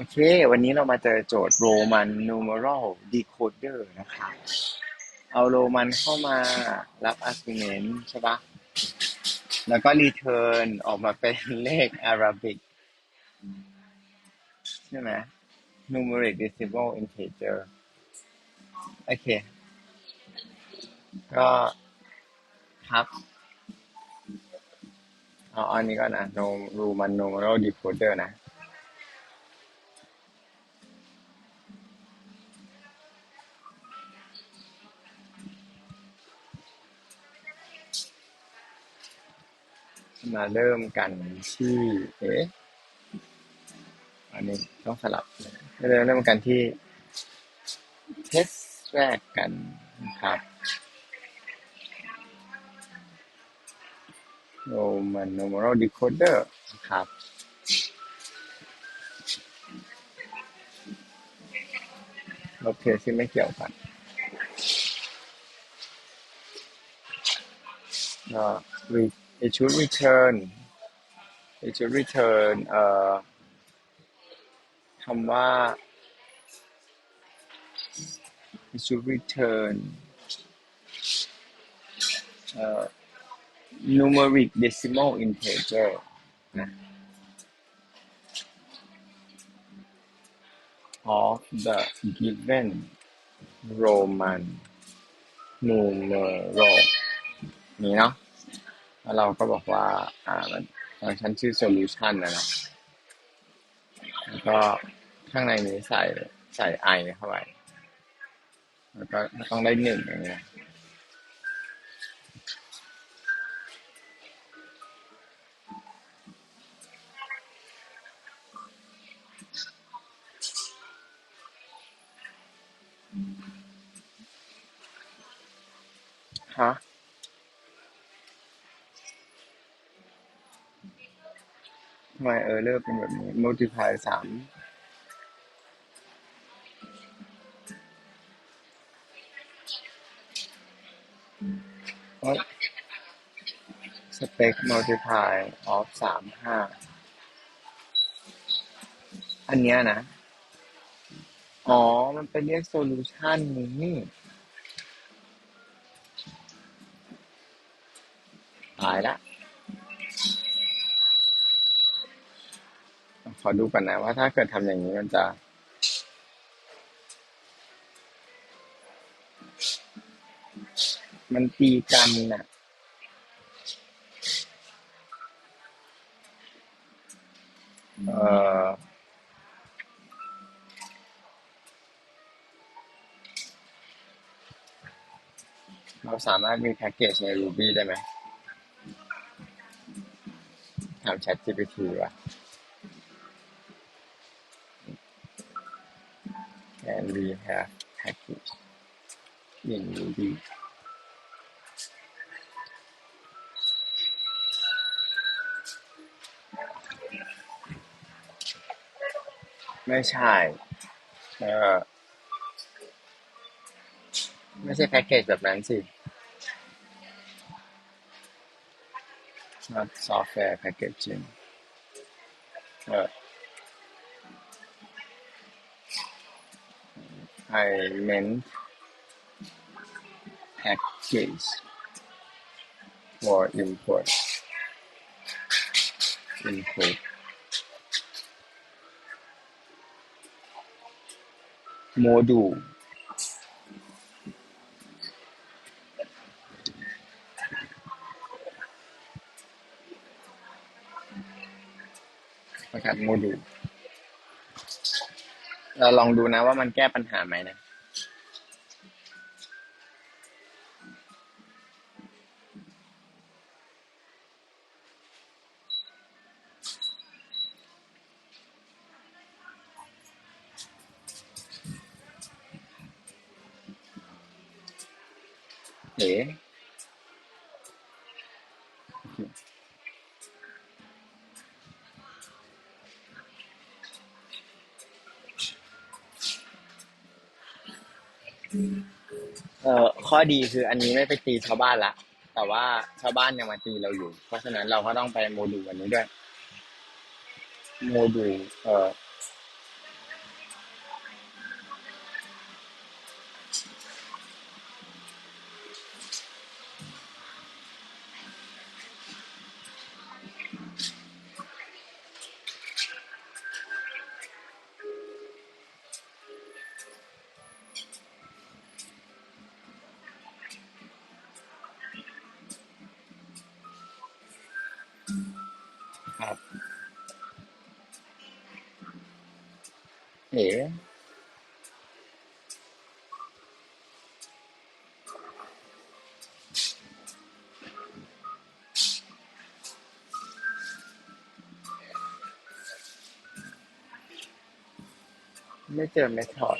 โอเค วันนี้เรามาเจอโจทย์ Roman numeral decoder นะครับเอาโรมันเข้ามารับ argument ใช่ปะแล้วก็ return ออกมาเป็นเลข Arabic ใช่ไหม numeric decimal integer โอเค ก็ครับเอาอันนี้ก่อนนะ no Roman numeral decoder นะ มาเริ่มกันที่ เอ๊ะอันนี้ต้องสลับเริ่มเริ่มกันที่เทสแรกกันนะครับโรมัน numeral decoder นะครับ โอเคซึ่ไม่เกี่ยวกันก็ re- it should return it should return เอ่อคำว่า it should return เอ่อ numeric decimal integer นะ of the given Roman numeral นี้เนาะ แล้วเราก็บอกว่า อ่ามันฟังก์ชันชื่อ solution นะนะแล้วก็ข้างในนี้ใส่ใส่ i เข้าไป แล้วก็ต้องได้หนึ่งอย่างเงี้ย ทำไมเออเลือกเป็นแบบนี้ multiply สามเพราะ spec multiply of สามห้าอันเนี้ยนะ อ๋อ มันไปเรียก solution นี้ อดูก่อนนะว่าถ้าเกิดทำอย่างนี้มันจะมันตีกันน่ะ เออเราสามารถมีแพ็กเกจใน Ruby ได้ไหมถาม ChatGPT ว่า we have package in Ruby ไม่ใช่ เออ ไม่ใช่แพ็กเกจแบบนั้นสิ not software packaging เออ I meant package for import input module ประกาศโมดูล เราลองดูนะว่ามันแก้ปัญหาไหมนะเอ๋เอ่อ ข้อดีคืออันนี้ไม่ไปตีชาวบ้านละ แต่ว่าชาวบ้านยังมาตีเราอยู่ เพราะฉะนั้นเราก็ต้องไปโมดูลอันนี้ด้วย โมดูลเอ่อ ไม่เจอเมทอด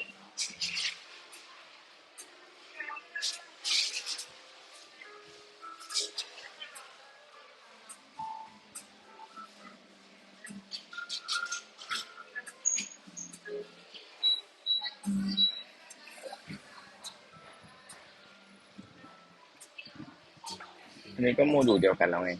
อันนี้ก็โมดูลเดียวกันแล้วไง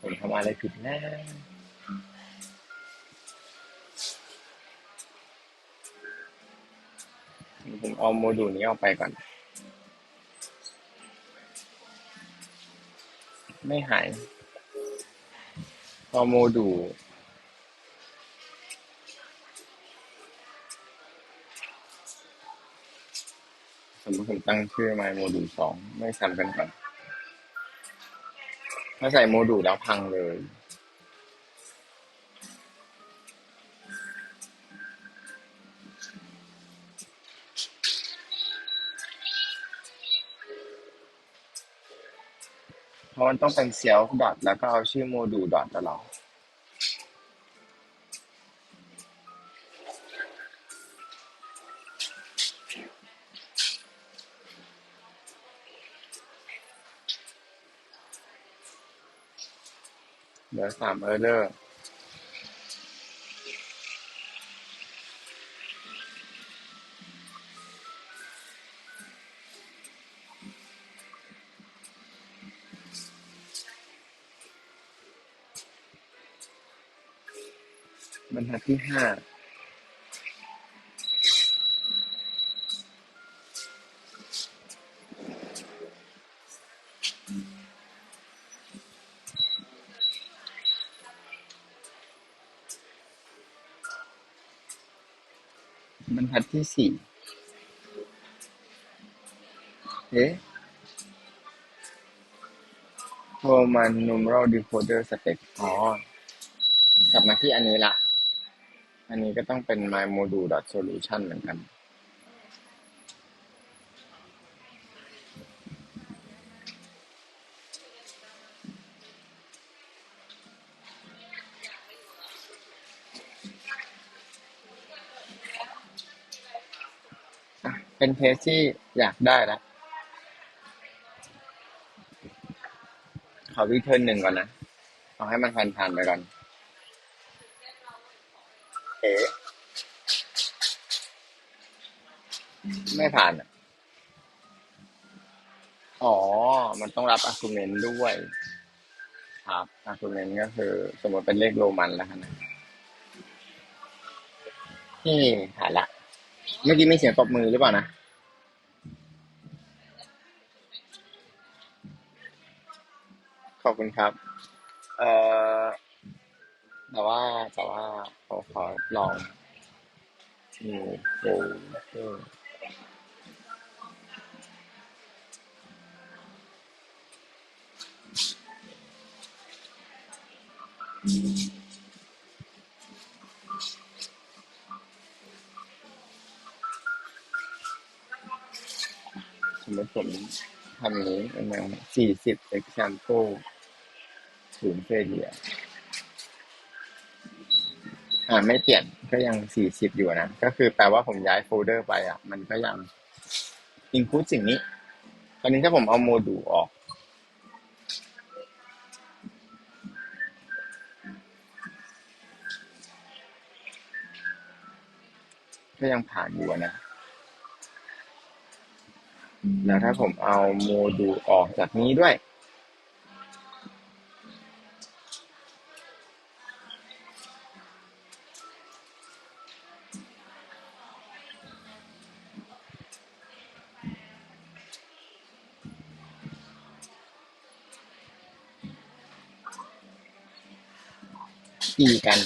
ผมทำอะไรผิดนะผมเอาโมดูลนี้ออกไปก่อน ไม่หายพอโมดูสมมติผมตั้งชื่อมาโมดูลสองไม่ซ้ำกันก่อน ถ้าใส่โมดูลแล้วพังเลย ราะมันต้องเป็นเซลฟ์ดอทแล้วก็เอาชื่อโมดูลดอทตลอดเหลือสามเออร์เลอร์ บรรทัดที่ห้าบรรทัดที่สี่เอ๊ะ Roman numeral decoder step อ๋อกลับมาที่อันนี้ละ อันนี้ก็ต้องเป็น my module solution เหมือนกันเป็นเทสที่อยากได้แล้วขอรีเทิร์นหนึ่งก่อนนะ เอาให้มันผ่านผ่านๆไปก่อน เอ๊ะ ไม่ผ่านอะอ๋อ มันต้องรับ argument ด้วย ครับ argument ก็คือ สมมติเป็นเลขโรมันแล้วกันนะเฮ้ผ่านละ เมื่อกี้ไมีเสียงตบมือหรือเปล่านะ ขอบคุณครับ เอ่อ แต่ว่าแต่ว่าขอขอลองมีโฟลเดอร์ สมมติผมทำนี้ป็นแนวสี่สิบ example ศูนย์เฟเดียอ่าไม่เปลี่ยนก็ยังสี่สิบอยู่นะ ก็คือแปลว่าผมย้ายโฟลเดอร์ไปอะ มันก็ยัง include สิ่งนี้ ตอนนี้ถ้าผมเอาโมดูลออก ก็ยังผ่านอยู่นะ แล้วถ้าผมเอาโมดูลออกจากนี้ด้วย ตีกัน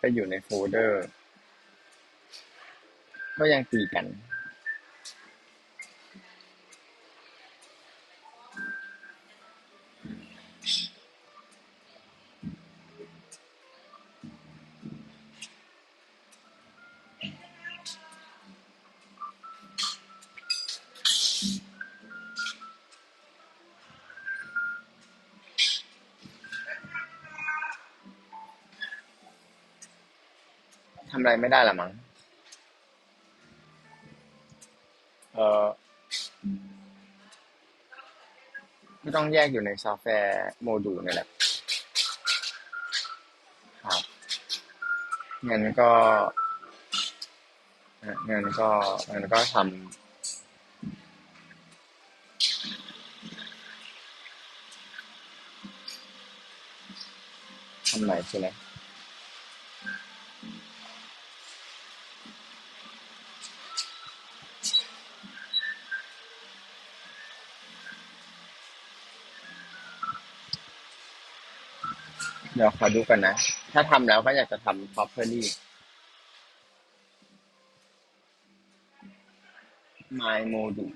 ไปอยู่ในโฟลเดอร์ ก็ยังตีกัน อะไรไม่ได้ละมั้งเออก็ต้องแยกอยู่ในซอฟต์แวร์โมดูลนี่แหละครับงั้นก็อะงั้นก็งั้นก็ทำทำไหนใช่ไหม ดี๋ยวขอดูกันนะ ถ้าทำแล้วก็อยากจะทำ properly my module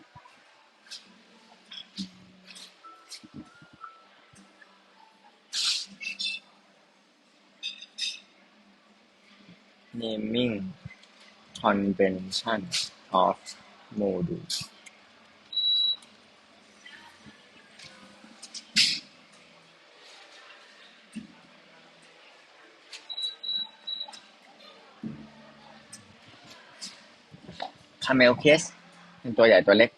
naming convention of module คาเมลเคสเป็นตัวใหญ่ตัวเล็ก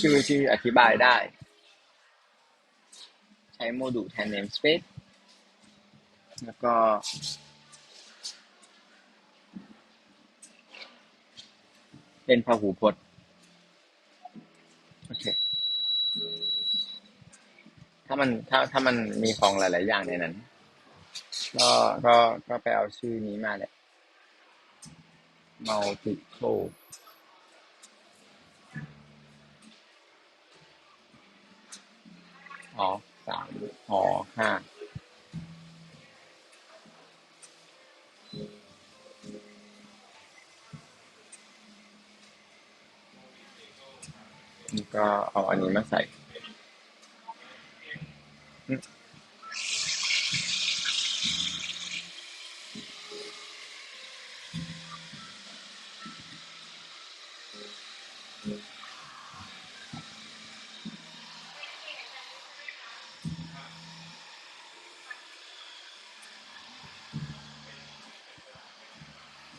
ชื่อชื่ออธิบายได้ ใช้โมดูลแทน namespace แล้วก็เป็นพหูพจน์โอเค ถ้ามันถ้าถ้ามันมีของหลาย ๆ อย่างในนั้น ก็ก็ก็ไปเอาชื่อนี้มาแหละ multiple อ๋อสามอ๋อห้าแล้วก็เอาอันนี้มาใส่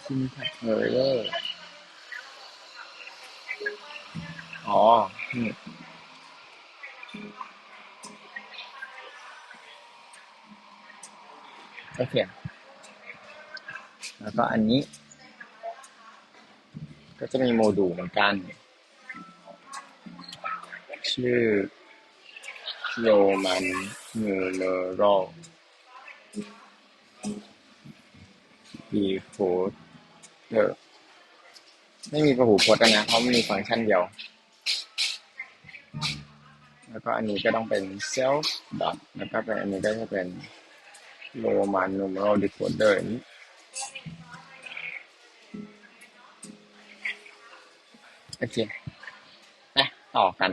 ชินแท็กเออเลอร์อ๋อโอเค แล้วก็อันนี้ ก็จะมีโมดูลเหมือนกัน ชื่อโรมันนิวเนอรัล before Roman numeral decoder ไม่มีพหูพจน์นะเพราะมันมีฟังก์ชันเดียว แล้วก็อันนี้ก็ต้องเป็น self dot แล้วก็เป็นอันนี้ก็จะเป็น Roman numeral decoder นี้โอเคไปต่อกัน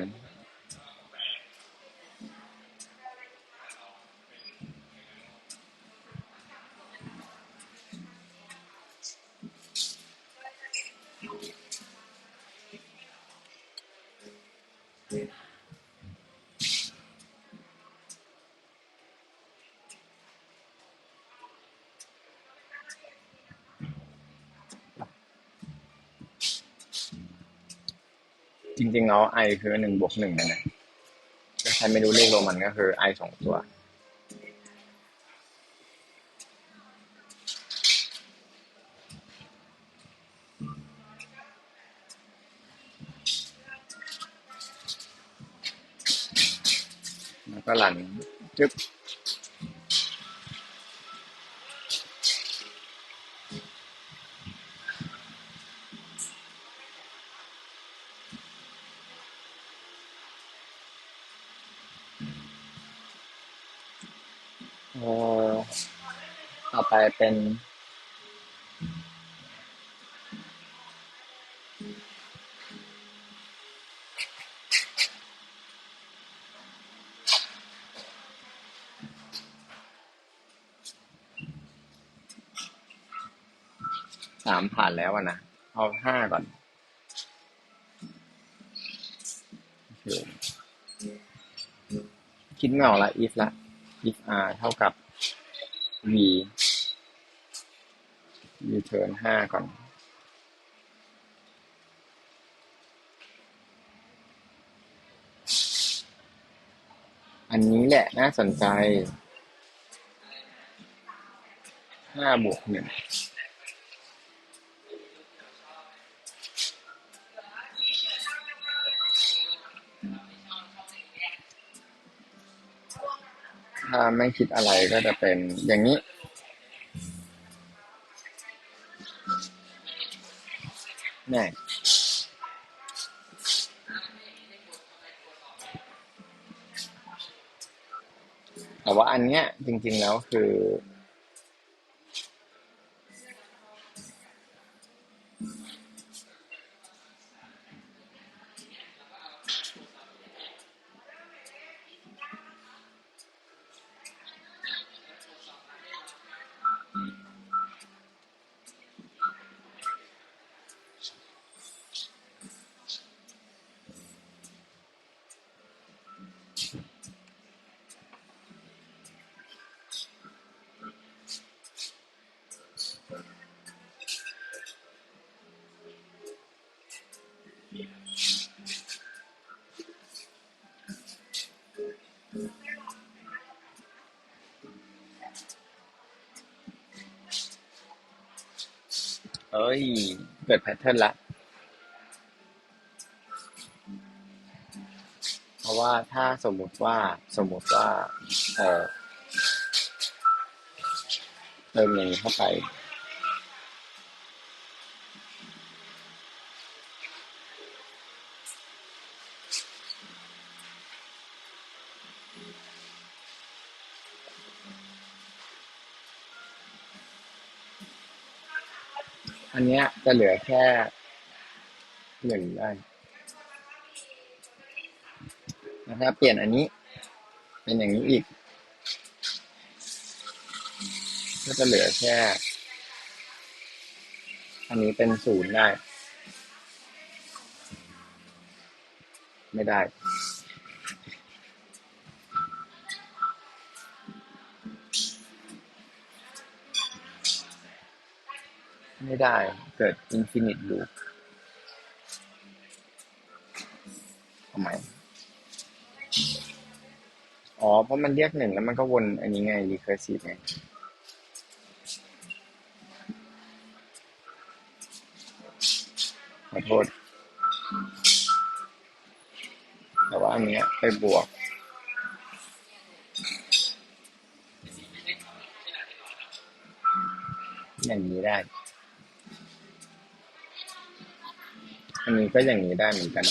แล้ว i คือหนึ่งบวกหนึ่งนะนะถ้าใครไม่รู้เลขโรมันก็คือ i สองตัว แล้วก็หลังจึ๊บ เออต่อไป เป็นสามผ่านแล้วอะนะ เอาห้าก่อนคิดไม่ออกละ if ละ if r เท่ากับ v return ห้าก่อนอันนี้แหละน่าสนใจห้าบวกหนึ่งถ้าไม่คิดอะไรก็จะเป็นอย่างนี้ แน่แต่ว่าอันเนี้ยจริง ๆ แล้วคือ เอ้ย เกิดแพทเทิร์นละ เพราะว่าถ้าสมมุติว่าสมมุติว่า เออเติมอย่างนี้เข้าไป อันเนี้ยจะเหลือแค่หนึ่งได้แล้วถ้าเปลี่ยนอันนี้ เป็นอย่างนี้อีก ก็จะเหลือแค่ อันนี้เป็นศูนย์ได้ ไม่ได้ ไม่ได้ เกิดอินฟินิตลูปทำไมอ๋อ เพราะมันเรียกหนึ่งแล้วมันก็วนอันนี้ไง recursive ไงขอโทษ แต่ว่าอันเนี้ยไปบวกอย่างนี้ได้ อันนี้ก็อย่างนี้ได้เหมือนกัน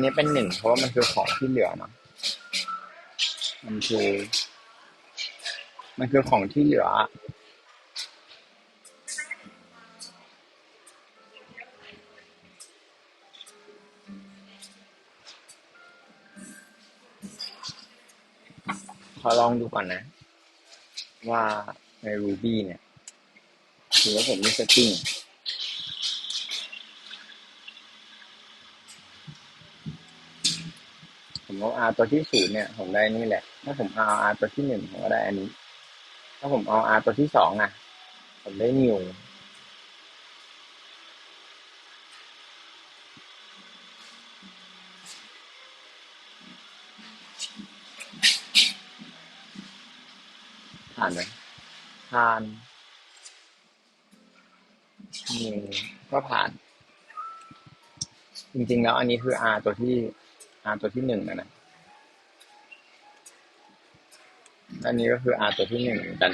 นนี้เป็นหนึ่งเพราะว่ามันคือของที่เหลือเนาะมันคือมันคือของที่เหลืออะขอลองดูก่อนนะ ว่าใน Ruby เนี่ยถือว่าผมมี setting ผม เอา R ตัวที่ศูนย์เนี่ย ผมได้นี่แหละ ถ้าผมเอา R ตัวที่หนึ่งผมก็ได้อันนี้ ถ้าผมเอา R ตัวที่สองอะ ผมได้ new ผ่านไหมผ่านอืมก็ผ่าน จริงๆแล้วอันนี้คือ R ตัวที่ R ตัวที่หนึ่งนะนะอันนี้ก็คือ R ตัวที่หนึ่งเหมือนกัน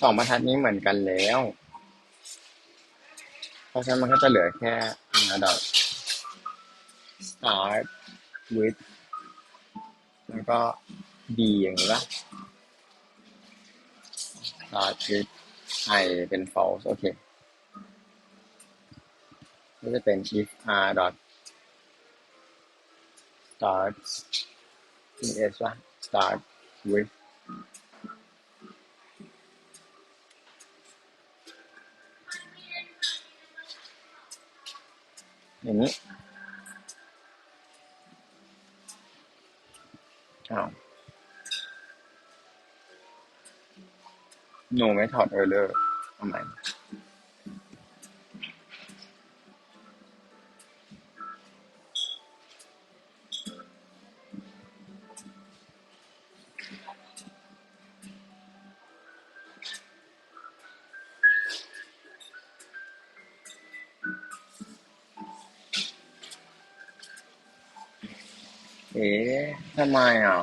สองบรรทัดนี้เหมือนกันแล้ว เพราะฉะนั้นมันก็จะเหลือแค่ R dot start with แล้วก็ D อย่างนี้ปะ start with i เป็น false โอเคก็จะเป็น if r dot start es ว่า start with อย่างนี้อ้าว no method error ทำไมเอ๊ะทำไมอะ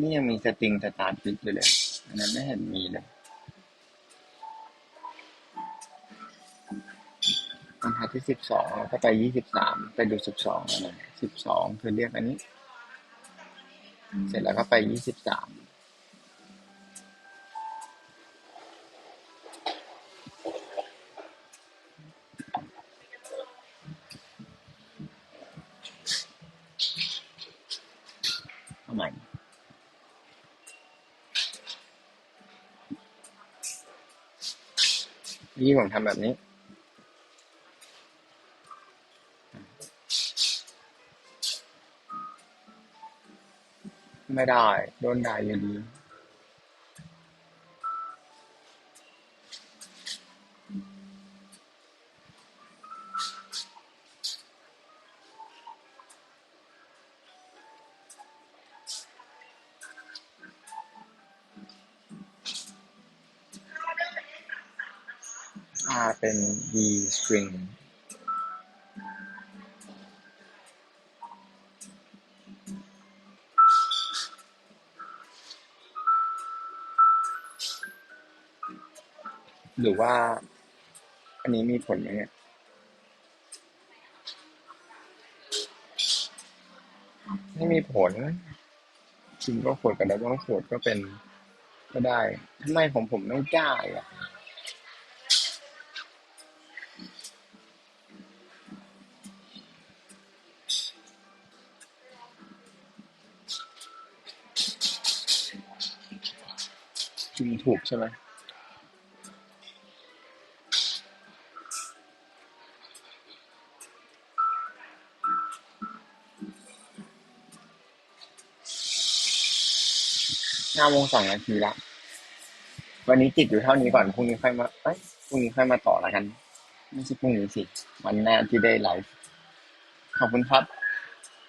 นี่ยังมีสติงสตาร์ทติดอยู่เลย อันนั้นไม่เห็นมีเลยบรรทัดที่สิบสองก็ไปยี่สิบสามไปดูสิบสองนะสิบสองคือเรียกอันนี้ เสร็จแล้วก็ไปยี่สิบสาม ที่ผมทำแบบนี้ ไม่ได้ โดนด่าอยู่ดี string หรือว่า อันนี้มีผลไหมเนี่ยไม่มีผลจริงก็ขวดกับดับเบิลขวดก็เป็น ก็ได้ทำไมของผมไม่ได้าอะ ถูกใช่ไหมห้าโมงสองนาทีละวันนี้ติดอยู่เท่านี้ก่อนพรุ่งนี้ค่อยมาเอ้ยพรุ่งนี้ค่อยมาต่อล้วกัน ไม่ใช่พรุ่งนี้สิ วันหน้าที่ได้ไลฟ์ขอบคุณครับ